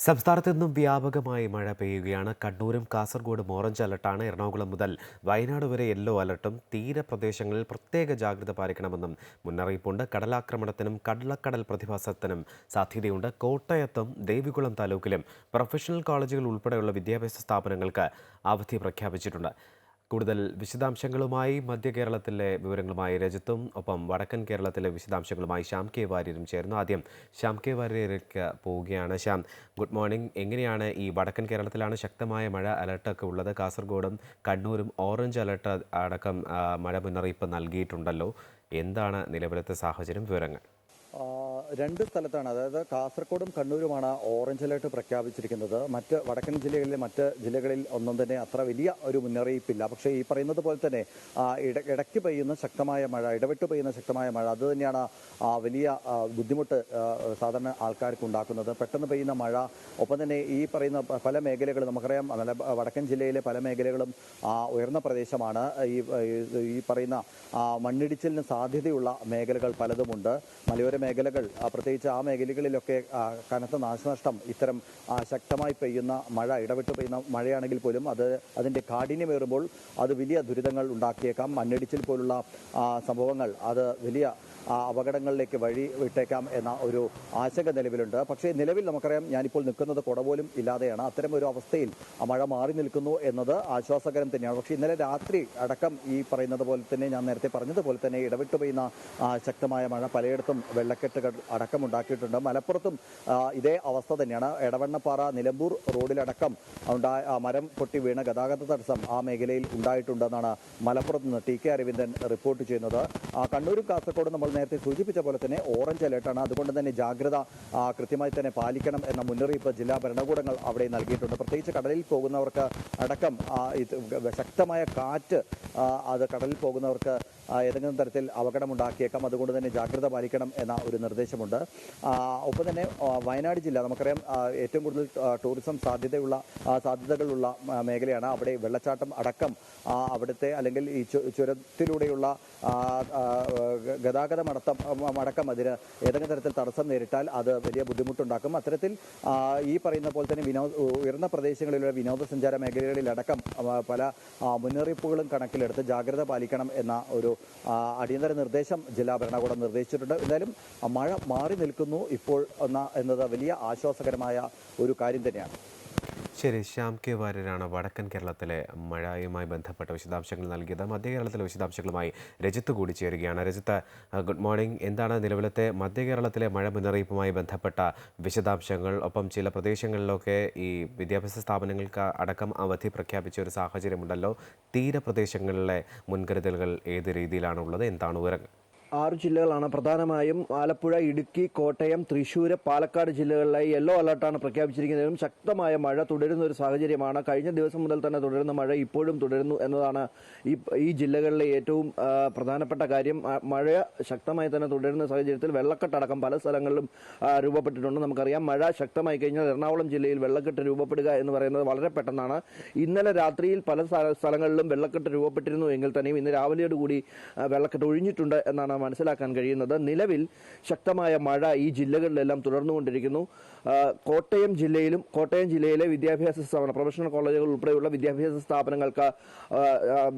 സംസ്ഥാനത്ത് നിന്നും വ്യാപകമായി മഴ പെയ്യുകയാണ്. കണ്ണൂരും കാസർഗോഡും ഓറഞ്ച് അലർട്ടാണ്. എറണാകുളം മുതൽ വയനാട് വരെ യെല്ലോ അലർട്ടും. തീരപ്രദേശങ്ങളിൽ പ്രത്യേക ജാഗ്രത പാലിക്കണമെന്നും മുന്നറിയിപ്പുണ്ട്. കടലാക്രമണത്തിനും കടലക്കടൽ പ്രതിഭാസത്തിനും സാധ്യതയുണ്ട്. കോട്ടയത്തും ദേവികുളം താലൂക്കിലും പ്രൊഫഷണൽ കോളേജുകൾ ഉൾപ്പെടെയുള്ള വിദ്യാഭ്യാസ സ്ഥാപനങ്ങൾക്ക് അവധി പ്രഖ്യാപിച്ചിട്ടുണ്ട്. കൂടുതൽ വിശദാംശങ്ങളുമായി മധ്യ കേരളത്തിലെ വിവരങ്ങളുമായി രജത്തും ഒപ്പം വടക്കൻ കേരളത്തിലെ വിശദാംശങ്ങളുമായി ശ്യാം കെ വാര്യരും ചേർന്നു. ആദ്യം ശ്യാം കെ വാര്യരിലേക്ക് പോവുകയാണ്. Shyam good morning. എങ്ങനെയാണ് ഈ വടക്കൻ കേരളത്തിലാണ് ശക്തമായ മഴ അലർട്ടൊക്കെ ഉള്ളത്? കാസർഗോഡും കണ്ണൂരും ഓറഞ്ച് അലർട്ട് അടക്കം മഴ മുന്നറിയിപ്പ് നൽകിയിട്ടുണ്ടല്ലോ. എന്താണ് നിലവിലത്തെ സാഹചര്യം? വിവരങ്ങൾ. രണ്ട് സ്ഥലത്താണ്. അതായത് കാസർഗോഡും കണ്ണൂരുമാണ് ഓറഞ്ച് അലേർട്ട് പ്രഖ്യാപിച്ചിരിക്കുന്നത്. മറ്റ് വടക്കൻ ജില്ലകളിലെ മറ്റ് ജില്ലകളിൽ ഒന്നും തന്നെ അത്ര വലിയ ഒരു മുന്നറിയിപ്പില്ല. പക്ഷേ ഈ പറയുന്നത് പോലെ തന്നെ ഇടയ്ക്ക് പെയ്യുന്ന ശക്തമായ മഴ ഇടവിട്ട് പെയ്യുന്ന ശക്തമായ മഴ അത് തന്നെയാണ് വലിയ ബുദ്ധിമുട്ട് സാധാരണ ആൾക്കാർക്ക് ഉണ്ടാക്കുന്നത്. പെട്ടെന്ന് പെയ്യുന്ന മഴ ഒപ്പം തന്നെ ഈ പറയുന്ന പല മേഖലകളും നമുക്കറിയാം നല്ല വടക്കൻ ജില്ലയിലെ പല മേഖലകളും ഉയർന്ന പ്രദേശമാണ്. ഈ- ഈ പറയുന്ന മണ്ണിടിച്ചിലിന് സാധ്യതയുള്ള മേഖലകൾ പലതുമുണ്ട്. മലയോര മേഖലകൾ പ്രത്യേകിച്ച് ആ മേഖലകളിലൊക്കെ കനത്ത നാശനഷ്ടം ഇത്തരം ശക്തമായി പെയ്യുന്ന മഴ ഇടവിട്ട് പെയ്യുന്ന മഴയാണെങ്കിൽ പോലും അത് അതിന്റെ കാഠിന്യമേറുമ്പോൾ അത് വലിയ ദുരിതങ്ങൾ ഉണ്ടാക്കിയേക്കാം. മണ്ണിടിച്ചിൽ പോലുള്ള സംഭവങ്ങൾ അത് വലിയ അപകടങ്ങളിലേക്ക് വഴി വിട്ടേക്കാം എന്ന ഒരു ആശങ്ക നിലവിലുണ്ട്. പക്ഷേ നിലവിൽ നമുക്കറിയാം ഞാനിപ്പോൾ നിൽക്കുന്നത് കുട പോലും ഇല്ലാതെയാണ്. അത്തരം ഒരു അവസ്ഥയിൽ മഴ മാറി നിൽക്കുന്നു എന്നത് ആശ്വാസകരം തന്നെയാണ്. പക്ഷേ ഇന്നലെ രാത്രി അടക്കം ഈ പറയുന്നത് പോലെ തന്നെ ഞാൻ നേരത്തെ പറഞ്ഞതുപോലെ തന്നെ ഇടവിട്ട് പെയ്യുന്ന ശക്തമായ മഴ പലയിടത്തും വെള്ളക്കെട്ടുകൾ അടക്കം ഉണ്ടാക്കിയിട്ടുണ്ട്. മലപ്പുറത്തും ഇതേ അവസ്ഥ തന്നെയാണ്. എടവണ്ണപ്പാറ നിലമ്പൂർ റോഡിലടക്കം ഉണ്ടായ മരം പൊട്ടി വീണ ഗതാഗത തടസ്സം ആ മേഖലയിൽ ഉണ്ടായിട്ടുണ്ടെന്നാണ് മലപ്പുറത്ത് നിന്ന് ടി കെ അരവിന്ദൻ റിപ്പോർട്ട് ചെയ്യുന്നത്. കണ്ണൂരും കാസർഗോഡും നമ്മൾ നേരത്തെ സൂചിപ്പിച്ച പോലെ തന്നെ ഓറഞ്ച് അലേർട്ടാണ്. അതുകൊണ്ട് തന്നെ ജാഗ്രത കൃത്യമായി തന്നെ പാലിക്കണം എന്ന മുന്നറിയിപ്പ് ജില്ലാ ഭരണകൂടങ്ങൾ അവിടെ നൽകിയിട്ടുണ്ട്. പ്രത്യേകിച്ച് കടലിൽ പോകുന്നവർക്ക് അടക്കം ശക്തമായ കാറ്റ് അത് കടലിൽ പോകുന്നവർക്ക് ഏതെങ്കിലും തരത്തിൽ അപകടമുണ്ടാക്കിയേക്കാം. അതുകൊണ്ട് തന്നെ ജാഗ്രത പാലിക്കണം എന്ന ഒരു നിർദ്ദേശമുണ്ട്. ഒപ്പം തന്നെ വയനാട് ജില്ല നമുക്കറിയാം ഏറ്റവും കൂടുതൽ ടൂറിസം സാധ്യതയുള്ള സാധ്യതകളുള്ള മേഖലയാണ് അവിടെ വെള്ളച്ചാട്ടം അടക്കം അവിടുത്തെ അല്ലെങ്കിൽ ഈ ചുരത്തിലൂടെയുള്ള ഗതാഗതം അടക്കം അടക്കം അതിന് ഏതെങ്കിലും തരത്തിൽ തടസ്സം നേരിട്ടാൽ അത് വലിയ ബുദ്ധിമുട്ടുണ്ടാക്കും. അത്തരത്തിൽ ഈ പറയുന്ന പോലെ തന്നെ വിനോദ ഉയർന്ന പ്രദേശങ്ങളിലുള്ള വിനോദസഞ്ചാര മേഖലകളിലടക്കം പല മുന്നറിയിപ്പുകളും കണക്കിലെടുത്ത് ജാഗ്രത പാലിക്കണം എന്ന ഒരു അടിയന്തര നിർദ്ദേശം ജില്ലാ ഭരണകൂടം നിർദ്ദേശിച്ചിട്ടുണ്ട്. എന്തായാലും മഴ മാറി നിൽക്കുന്നു ഇപ്പോൾ എന്ന എന്നത് വലിയ ആശ്വാസകരമായ ഒരു കാര്യം തന്നെയാണ്. ശരി ശ്യാം കെ വാര്യരാണ് വടക്കൻ കേരളത്തിലെ മഴയുമായി ബന്ധപ്പെട്ട വിശദാംശങ്ങൾ നൽകിയത്. മധ്യ കേരളത്തിലെ വിശദാംശങ്ങളുമായി രജിത്ത് കൂടി ചേരുകയാണ്. Rajith good morning. എന്താണ് നിലവിലത്തെ മധ്യ കേരളത്തിലെ മഴ മുന്നറിയിപ്പുമായി ബന്ധപ്പെട്ട വിശദാംശങ്ങൾ? ഒപ്പം ചില പ്രദേശങ്ങളിലൊക്കെ ഈ വിദ്യാഭ്യാസ സ്ഥാപനങ്ങൾക്ക് അടക്കം അവധി പ്രഖ്യാപിച്ച ഒരു സാഹചര്യമുണ്ടല്ലോ. തീരപ്രദേശങ്ങളിലെ മുൻകരുതലുകൾ ഏത് രീതിയിലാണുള്ളത്? എന്താണ് വിവരങ്ങൾ? ആറ് ജില്ലകളാണ്. പ്രധാനമായും ആലപ്പുഴ ഇടുക്കി കോട്ടയം തൃശ്ശൂർ പാലക്കാട് ജില്ലകളിലായി യെല്ലോ അലർട്ടാണ് പ്രഖ്യാപിച്ചിരിക്കുന്നതും ശക്തമായ മഴ തുടരുന്ന ഒരു സാഹചര്യമാണ്. കഴിഞ്ഞ ദിവസം മുതൽ തന്നെ തുടരുന്ന മഴ ഇപ്പോഴും തുടരുന്നു എന്നതാണ് ഈ ഈ ജില്ലകളിലെ ഏറ്റവും പ്രധാനപ്പെട്ട കാര്യം. മഴ ശക്തമായി തന്നെ തുടരുന്ന സാഹചര്യത്തിൽ വെള്ളക്കെട്ടടക്കം പല സ്ഥലങ്ങളിലും രൂപപ്പെട്ടിട്ടുണ്ട്. നമുക്കറിയാം മഴ ശക്തമായി കഴിഞ്ഞാൽ എറണാകുളം ജില്ലയിൽ വെള്ളക്കെട്ട് രൂപപ്പെടുക എന്ന് പറയുന്നത് വളരെ പെട്ടെന്നാണ്. ഇന്നലെ രാത്രിയിൽ പല സ്ഥലങ്ങളിലും വെള്ളക്കെട്ട് രൂപപ്പെട്ടിരുന്നു. എങ്കിൽ തന്നെയും ഇന്ന് രാവിലെയോടുകൂടി വെള്ളക്കെട്ട് ഒഴിഞ്ഞിട്ടുണ്ട് എന്നാണ് മനസ്സിലാക്കാൻ കഴിയുന്നത്. നിലവിൽ ശക്തമായ മഴ ഈ ജില്ലകളിലെല്ലാം തുടർന്നുകൊണ്ടിരിക്കുന്നു. കോട്ടയം ജില്ലയിലും കോട്ടയം ജില്ലയിലെ വിദ്യാഭ്യാസ സ്ഥാപനം പ്രൊഫഷണൽ കോളേജുകൾ ഉൾപ്പെടെയുള്ള വിദ്യാഭ്യാസ സ്ഥാപനങ്ങൾക്ക്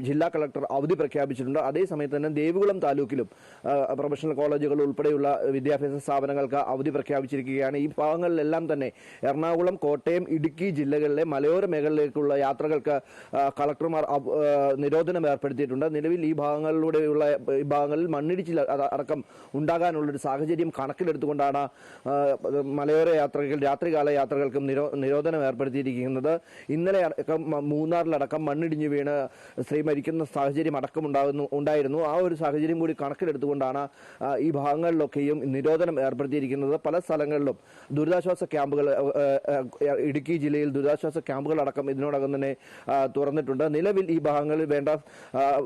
ജില്ലാ കളക്ടർ അവധി പ്രഖ്യാപിച്ചിട്ടുണ്ട്. അതേസമയത്ത് തന്നെ ദേവികുളം താലൂക്കിലും പ്രൊഫഷണൽ കോളേജുകൾ ഉൾപ്പെടെയുള്ള വിദ്യാഭ്യാസ സ്ഥാപനങ്ങൾക്ക് അവധി പ്രഖ്യാപിച്ചിരിക്കുകയാണ്. ഈ ഭാഗങ്ങളിലെല്ലാം തന്നെ എറണാകുളം കോട്ടയം ഇടുക്കി ജില്ലകളിലെ മലയോര മേഖലയിലേക്കുള്ള യാത്രകൾക്ക് കളക്ടർമാർ നിരോധനം ഏർപ്പെടുത്തിയിട്ടുണ്ട്. നിലവിൽ ഈ ഭാഗങ്ങളിലൂടെയുള്ള ഈ ഭാഗങ്ങളിൽ മണ്ണിടിച്ചിൽ അത- അടക്കം ഉണ്ടാകാനുള്ളൊരു സാഹചര്യം കണക്കിലെടുത്തുകൊണ്ടാണ് മലയോര യാത്രകൾ രാത്രികാല യാത്രകൾക്കും നിരോ നിരോധനം ഏർപ്പെടുത്തിയിരിക്കുന്നത്. ഇന്നലെ അടക്കം മൂന്നാറിലടക്കം മണ്ണിടിഞ്ഞു വീണ് സ്ത്രീ മരിക്കുന്ന സാഹചര്യം അടക്കം ഉണ്ടാകുന്നു ഉണ്ടായിരുന്നു. ആ ഒരു സാഹചര്യം കൂടി കണക്കിലെടുത്തുകൊണ്ടാണ് ഈ ഭാഗങ്ങളിലൊക്കെയും നിരോധനം ഏർപ്പെടുത്തിയിരിക്കുന്നത്. പല സ്ഥലങ്ങളിലും ദുരിതാശ്വാസ ക്യാമ്പുകൾ ഇടുക്കി ജില്ലയിൽ ദുരിതാശ്വാസ ക്യാമ്പുകൾ അടക്കം ഇതിനോടകം തന്നെ തുറന്നിട്ടുണ്ട്. നിലവിൽ ഈ ഭാഗങ്ങളിൽ വേണ്ട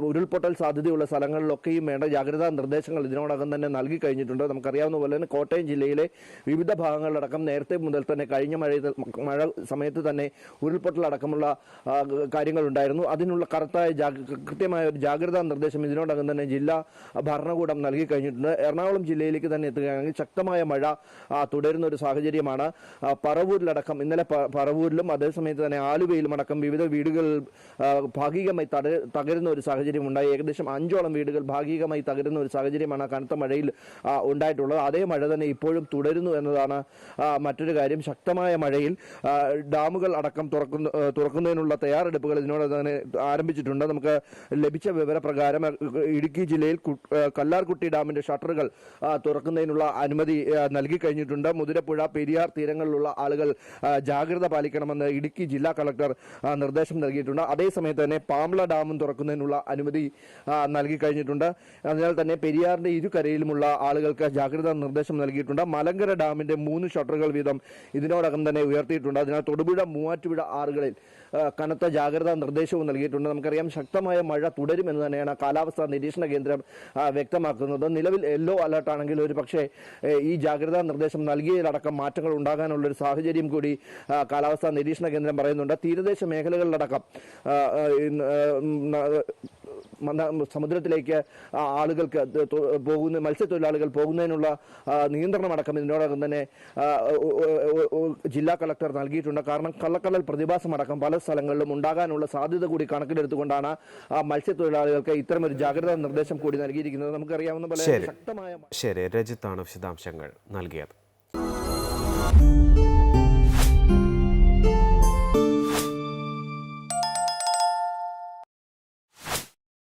ഉരുൾപൊട്ടൽ സാധ്യതയുള്ള സ്ഥലങ്ങളിലൊക്കെയും വേണ്ട ജാഗ്രതാ നിർദ്ദേശം നിർദ്ദേശങ്ങൾ ഇതിനോടകം തന്നെ നൽകി കഴിഞ്ഞിട്ടുണ്ട്. നമുക്കറിയാവുന്ന പോലെ തന്നെ കോട്ടയം ജില്ലയിലെ വിവിധ ഭാഗങ്ങളിലടക്കം നേരത്തെ മുതൽ തന്നെ കഴിഞ്ഞ മഴ മഴ സമയത്ത് തന്നെ ഉരുൾപൊട്ടലടക്കമുള്ള കാര്യങ്ങളുണ്ടായിരുന്നു. അതിനുള്ള കറുത്തായ കൃത്യമായ ഒരു ജാഗ്രതാ നിർദ്ദേശം ഇതിനോടകം തന്നെ ജില്ലാ ഭരണകൂടം നൽകി കഴിഞ്ഞിട്ടുണ്ട്. എറണാകുളം ജില്ലയിലേക്ക് തന്നെ എത്തുകയാണെങ്കിൽ ശക്തമായ മഴ തുടരുന്ന ഒരു സാഹചര്യമാണ്. പറവൂരിലടക്കം ഇന്നലെ പറവൂരിലും അതേസമയത്ത് തന്നെ ആലുവയിലും അടക്കം വിവിധ വീടുകൾ ഭാഗികമായി തകരുന്ന ഒരു സാഹചര്യം ഉണ്ടായി ഏകദേശം അഞ്ചോളം വീടുകൾ ഭാഗികമായി തകരുന്ന ഒരു സാഹചര്യമാണ് കനത്ത മഴയിൽ ഉണ്ടായിട്ടുള്ളത്. അതേ മഴ തന്നെ ഇപ്പോഴും തുടരുന്നു എന്നതാണ് മറ്റൊരു കാര്യം. ശക്തമായ മഴയിൽ ഡാമുകൾ അടക്കം തുറക്കുന്ന തുറക്കുന്നതിനുള്ള തയ്യാറെടുപ്പുകൾ ഇതിനോട് തന്നെ ആരംഭിച്ചിട്ടുണ്ട്. നമുക്ക് ലഭിച്ച വിവരപ്രകാരം ഇടുക്കി ജില്ലയിൽ കല്ലാർകുട്ടി ഡാമിന്റെ ഷട്ടറുകൾ തുറക്കുന്നതിനുള്ള അനുമതി നൽകി കഴിഞ്ഞിട്ടുണ്ട്. മുതിരപ്പുഴ പെരിയാർ തീരങ്ങളിലുള്ള ആളുകൾ ജാഗ്രത പാലിക്കണമെന്ന് ഇടുക്കി ജില്ലാ കളക്ടർ നിർദ്ദേശം നൽകിയിട്ടുണ്ട്. അതേസമയത്ത് തന്നെ പാമ്പ്ള ഡാമും തുറക്കുന്നതിനുള്ള അനുമതി നൽകി കഴിഞ്ഞിട്ടുണ്ട്. അതിനാൽ തന്നെ പെരിയാറിന്റെ ഇരുകരയിലുമുള്ള ആളുകൾക്ക് ജാഗ്രതാ നിർദ്ദേശം നൽകിയിട്ടുണ്ട്. മലങ്കര ഡാമിന്റെ മൂന്ന് ഷട്ടറുകൾ വീതം ഇതിനോടകം തന്നെ ഉയർത്തിയിട്ടുണ്ട്. അതിനാൽ തൊടുപുഴ മൂവാറ്റുപുഴ ആറുകളിൽ കനത്ത ജാഗ്രതാ നിർദ്ദേശവും നൽകിയിട്ടുണ്ട്. നമുക്കറിയാം ശക്തമായ മഴ തുടരുമെന്ന് തന്നെയാണ് കാലാവസ്ഥാ നിരീക്ഷണ കേന്ദ്രം വ്യക്തമാക്കുന്നത്. നിലവിൽ യെല്ലോ അലർട്ട് ആണെങ്കിൽ ഒരു പക്ഷേ ഈ ജാഗ്രതാ നിർദ്ദേശം നൽകിയതിലടക്കം മാറ്റങ്ങൾ ഉണ്ടാകാനുള്ള ഒരു സാഹചര്യം കൂടി കാലാവസ്ഥാ നിരീക്ഷണ കേന്ദ്രം പറയുന്നുണ്ട്. തീരദേശ മേഖലകളിലടക്കം സമുദ്രത്തിലേക്ക് ആളുകൾക്ക് പോകുന്ന മത്സ്യത്തൊഴിലാളികൾ പോകുന്നതിനുള്ള നിയന്ത്രണം നിയന്ത്രണമടക്കം ഇതിനോടകം തന്നെ ജില്ലാ കളക്ടർ നൽകിയിട്ടുണ്ട്. കാരണം കള്ളക്കടൽ പ്രതിഭാസമടക്കം പല സ്ഥലങ്ങളിലും ഉണ്ടാകാനുള്ള സാധ്യത കൂടി കണക്കിലെടുത്തുകൊണ്ടാണ് ആ മത്സ്യത്തൊഴിലാളികൾക്ക് ഇത്തരമൊരു ജാഗ്രതാ നിർദ്ദേശം കൂടി നൽകിയിരിക്കുന്നത്. നമുക്കറിയാവുന്ന പോലെ. ശക്തമായ ശരി. രജിത്താണ് വിശദാംശങ്ങൾ നൽകിയത്.